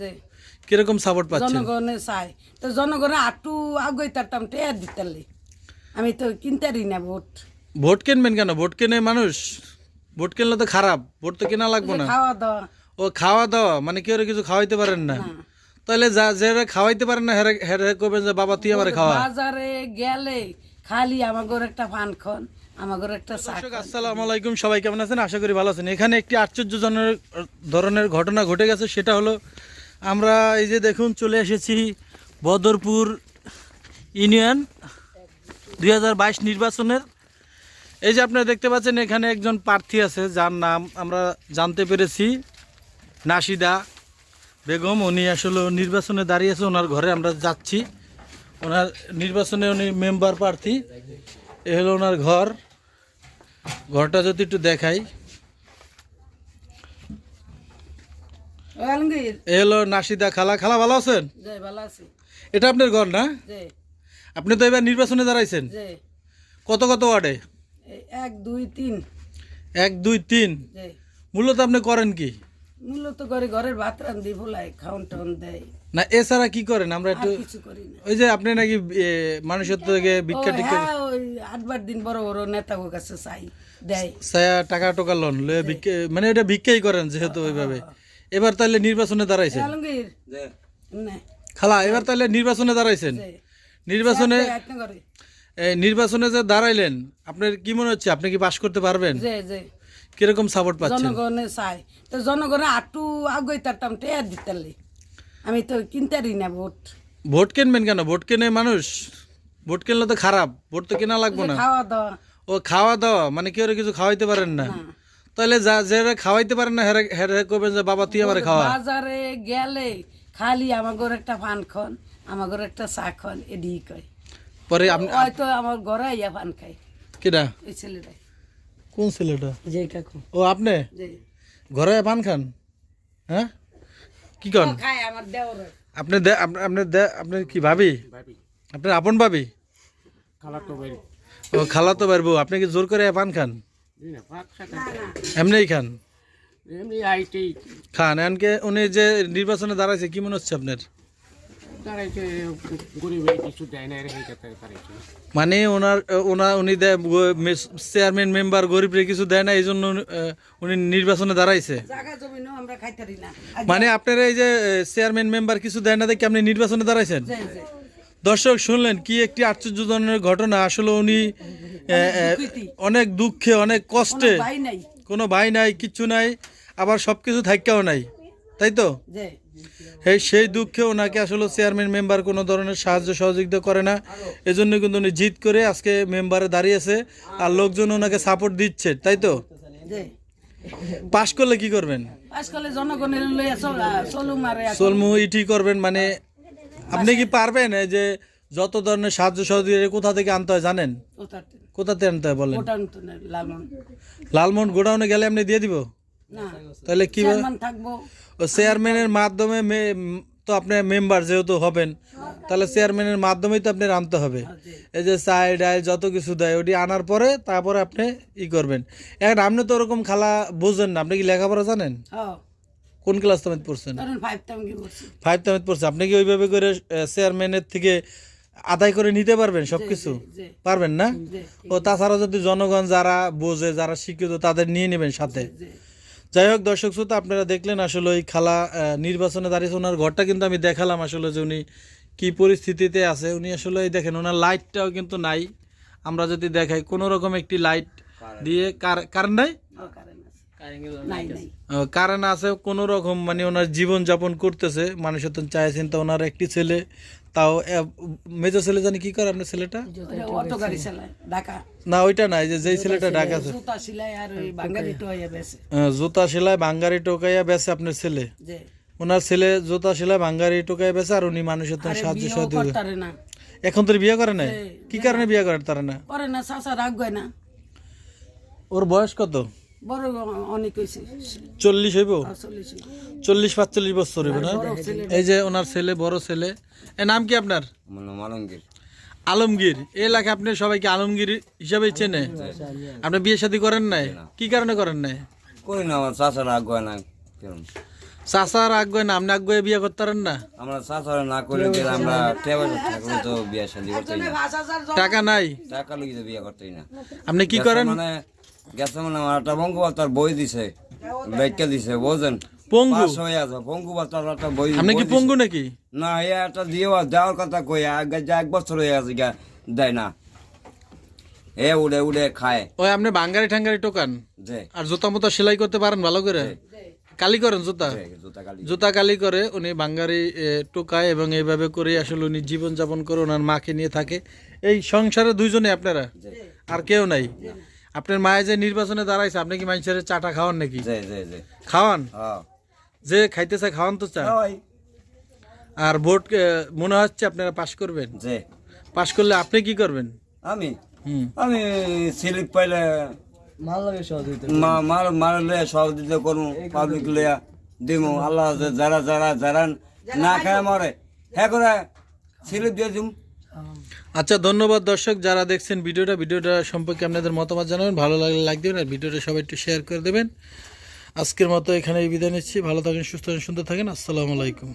যে কীরকম সাপোর্ট পাচ্ছেন? জনগণে চাই। তো জনগণে আটু আগুই তারতাম টেয়ার দিতালি আমি তো কিনতারি না ভোট। ভোট কিনবেন কেন? ভোট কিনে মানুষ ভোট কিনলে তো খারাপ। ভোট তো কেনা লাগবে না। খাওয়া দাওয়া। ও খাওয়া দাওয়া মানে কেউ কিছু খাওয়াইতে পারেন না? তাহলে যা যারা খাওয়াইতে পারেন না হেরে হেরে করবেন যে বাবা তুই আমার খাওয়া। বাজারে গেলে খালি আমাগর একটা পান খন আমাগর একটা আসসালামু আলাইকুম। সবাই কেমন আছেন? আশা করি ভালো আছেন। এখানে একটি আশ্চর্যজনক ধরনের ঘটনা ঘটে গেছে। সেটা হলো আমরা এই যে দেখুন চলে এসেছি বদরপুর ইউনিয়ন দু হাজার বাইশ নির্বাচনের। এই যে আপনারা দেখতে পাচ্ছেন এখানে একজন প্রার্থী আছে, যার নাম আমরা জানতে পেরেছি, নাসিদা বেগম। উনি আসলে নির্বাচনে দাঁড়িয়েছে ওনার ঘরে আমরা যাচ্ছি। ওনার নির্বাচনে উনি মেম্বার প্রার্থী। এ হলো ওনার ঘর। ঘরটা যদি একটু দেখাই। ও আলমগীর। এ হলো নাসিদা খালা। খালা ভালো আছেন? এটা আপনার ঘর না? আপনি তো এবার নির্বাচনে দাঁড়াইছেন। কত কত ওয়ার্ডে? এক দুই তিন। এক দুই তিন। মূলত আপনি করেন কি? মূলত করে ঘরের ভাত রান্ধি ভোলাই খাওন টাউন দেয় না এছাড়া কি করেন? আমরা একটু ওই যে আপনি নাকি মানুষের থেকে ভিক্ষা টিক্ষা হ্যাঁ আটবার দিন বড় বড় নেতাদের কাছে চাই দেয় টাকা টোকা লোন মানে এটা ভিক্ষাই করেন যেহেতু ওইভাবে। এবার তাহলে নির্বাচনে দাঁড়াইছেন। খালা এবার তাহলে নির্বাচনে দাঁড়াইছেন। নির্বাচনে নির্বাচনে যে দাঁড়াইলেন আপনার কি মনে হচ্ছে? আপনি কি পাশ করতে পারবেন? কীরকম সাপোর্ট পাচ্ছেন? জনগণে চাই। তো জনগণে আটু আগুই তারতাম টেয়ার দিতালি আমি তো কিনতারি না ভোট। ভোট কিনবেন কেন? ভোট কিনে মানুষ ভোট কিনলে তো খারাপ। ভোট তো কেনা লাগবে না। খাওয়া দাওয়া। ও খাওয়া দাওয়া মানে কেউ কিছু খাওয়াইতে পারেন না। তাহলে যা যারা খাওয়াইতে পারেন না হেরে হেরে করবেন যে বাবা তুই আমার খাওয়া। বাজারে গেলে খালি আমাগর একটা পান খন আমাগর একটা চা খন এডি কয়। পরে আপনি হয়তো আমার ঘরে ইয়া পান খাই কিনা এই ছেলেটাই কোন ছেলেটা? যে কাকু ও আপনি? ঘরে পান খান? হ্যাঁ? কি কন? খায় আমার দেওর। আপনি দে আপ- আপনি দে আপনি কি ভাবি? আপনার আপন ভাবি? ও খালা তো পারব আপনি কি জোর করে পান খান? এমনিই খান? এমনি আইটি। খান এমনকি উনি যে নির্বাচনে দাঁড়াইছে কি মনে হচ্ছে আপনার? গরিবের কিছু দেয় না মানে ওনার ওনার উনি দেয় চেয়ারম্যান মেম্বার গরিবরে কিছু দেয় না এই জন্য উনি- নির্বাচনে দাঁড়াইছে। জায়গা জমিনও আমরা খাইতারি না। মানে আপনার এই যে চেয়ারম্যান মেম্বার কিছু দেয় না দেখে আপনি নির্বাচনে দাঁড়াইছেন? দর্শক শুনলেন কি একটি আশ্চর্যজনের ঘটনা? আসলে উনি অনেক দুঃখে অনেক কষ্টে কোনো ভাই নাই কিচ্ছু নাই আবার সব কিছু থাকাও নাই। তাই তো? এই সেই দুঃখে ওনাকে আসলে চেয়ারম্যান মেম্বার কোনো ধরনের সাহায্য সহযোগিতা করে না। এজন্য কিন্তু উনি জিত করে আজকে মেম্বারে দাঁড়িয়েছে আর লোকজন ওনাকে সাপোর্ট দিচ্ছে তাই তো? পাশ করলে কি করবেন? আজকালে জনগণের লইয়া। চলমু ইটি করবেন মানে আপনি কি পারবেন এই যে যত ধরনের সাহায্য সহযোগিতা কোথা থেকে আনতে হয় জানেন? ওটাতে কোথাতে আনতে হয় বলেন? লালমোহন। গোডাউনে গেলে আপনি দিয়ে দিব? তাহলে কি চেয়ারম্যানের মাধ্যমে মে- তো আপনি মেম্বার যেহেতু হবেন তাহলে চেয়ারম্যানের মাধ্যমেই তো আপনার আনতে হবে। এই যে চাই ডাল যত কিছু দেয় ওটি আনার পরে তারপরে আপনি ই করবেন। এখন আপনি তো ওরকম খালা বুঝেন না আপনি কি লেখাপড়া জানেন? হ্যাঁ। কোন ক্লাস তামিদ পড়ছেন ফাইভ তামিদ পড়ছে। আপনি কি ওইভাবে করে চেয়ারম্যানের থেকে আদায় করে নিতে পারবেন সব কিছু পারবেন না? ও তাছাড়া যদি জনগণ যারা বোঝে যারা শিক্ষিত তাদের নিয়ে নেবেন সাথে। যাই হোক দর্শক শ্রোতা আপনারা দেখলেন আসলে ওই খালা নির্বাচনে দাঁড়িয়েছে ওনার ঘরটা কিন্তু আমি দেখালাম আসলে যে উনি কী পরিস্থিতিতে আছে। উনি আসলে এই দেখেন ওনার লাইটটাও কিন্তু নাই। আমরা যদি দেখাই কোনো রকম একটি লাইট দিয়ে কার কারেন্ট নাই? কারেন্ট আছে। কোনো রকম মানে ওনার জীবন যাপন করতেছে মানুষের তো চাইছেন তো ওনার একটি ছেলে তাও মেজর ছেলে জানি কি করে আপনার ছেলেটা? ওটা অটো গাড়ি চালায় ঢাকা। না ওইটা নাই যে যেই ছেলেটা ঢাকা জুতা সিলাই বাঙ্গারি টোকাইয়া বেছে। আপনার ছেলে। ওনার ছেলে জুতা সেলাই বাঙ্গারি টোকাইয়া বেছে আর উনি মানুষের তো সাহায্য সহযোগিতা এখন তো বিয়ে করে নাই? কি কারণে বিয়ে করে। তারা না? করে না চাচা রাগ না। ওর বয়স কত? বড় অনেক হয়েছে। চল্লিশ হইব? চল্লিশ চল্লিশ পাঁচচল্লিশ বছর হইব না? এই যে ওনার ছেলে বড় ছেলে। নাম কি আপনার? আলমগীর। এই এলাকা আপনি সবাইকে আলমগীর হিসাবে চেনে? আপনি বিয়ে শাদী করেন নাই? কি কারণে করেন নাই? করি না আমার চাষার আগ না চাচার আগ্রহে না আপনি আগ্রহে বিয়ে করতে পারেন না? আমরা চাষারা না করে আমরা তো বিয়ে শাদি করতেই না। টাকা নাই? টাকা তো বিয়ে করতেই না। আপনি কি করেন? মানে গেছে মানে আমার একটা পঙ্গু বার্তার বই দিছে। ব্যাখ্যা দিছে বোঝেন? পঙ্গু? হয়ে আছে পঙ্গু বার্তার একটা বই আপনি কি পঙ্গু নাকি? না এই একটা দিয়ে দেওয়ার কথা কই আগে যে এক বছর হয়ে গেছে দেয় না। এ উড়ে উড়ে খায়। ওই আপনি বাঙ্গারি ঠাঙ্গারি টোকান? আর জুতা মতো সেলাই করতে পারেন ভালো করে? কালি করেন জুতা? জুতা কালি। করে উনি বাঙ্গারি টোকায় এবং এইভাবে করে আসলে উনি জীবন যাপন করে ওনার মাকে নিয়ে থাকে। এই সংসারে দুইজনে আপনারা? আর কেউ নাই? আপনার মায়ের যে নির্বাচনে দাঁড়াইছে আপনি কি মানুষের চাটা খাওয়ান নাকি? খাওয়ান? হ্যাঁ। যে খাইতে চায় খাওয়ান তো চা আর ভোট মনে হচ্ছে আপনারা পাশ করবেন? যে পাশ করলে আপনি কি করবেন? আমি? আমি স্লিপ পাইলে মা- মার মারলে সহযোগিতা করব পাবলিক লিয়া দিমু আল্লাহ যারা যারা যারা না খায় মরে। হ্যাঁ করে স্লিপ দিয়ে দিম। আচ্ছা ধন্যবাদ দর্শক যারা দেখছেন ভিডিওটা। ভিডিওটা সম্পর্কে আপনাদের মতামত জানাবেন, ভালো লাগলে লাইক দেবেন আর ভিডিওটা সবাই একটু শেয়ার করে দেবেন। আজকের মতো এখানেই বিদায় নিচ্ছি। ভালো থাকেন, সুস্থ থাকেন, সুন্দর থাকেন। আসসালামু আলাইকুম।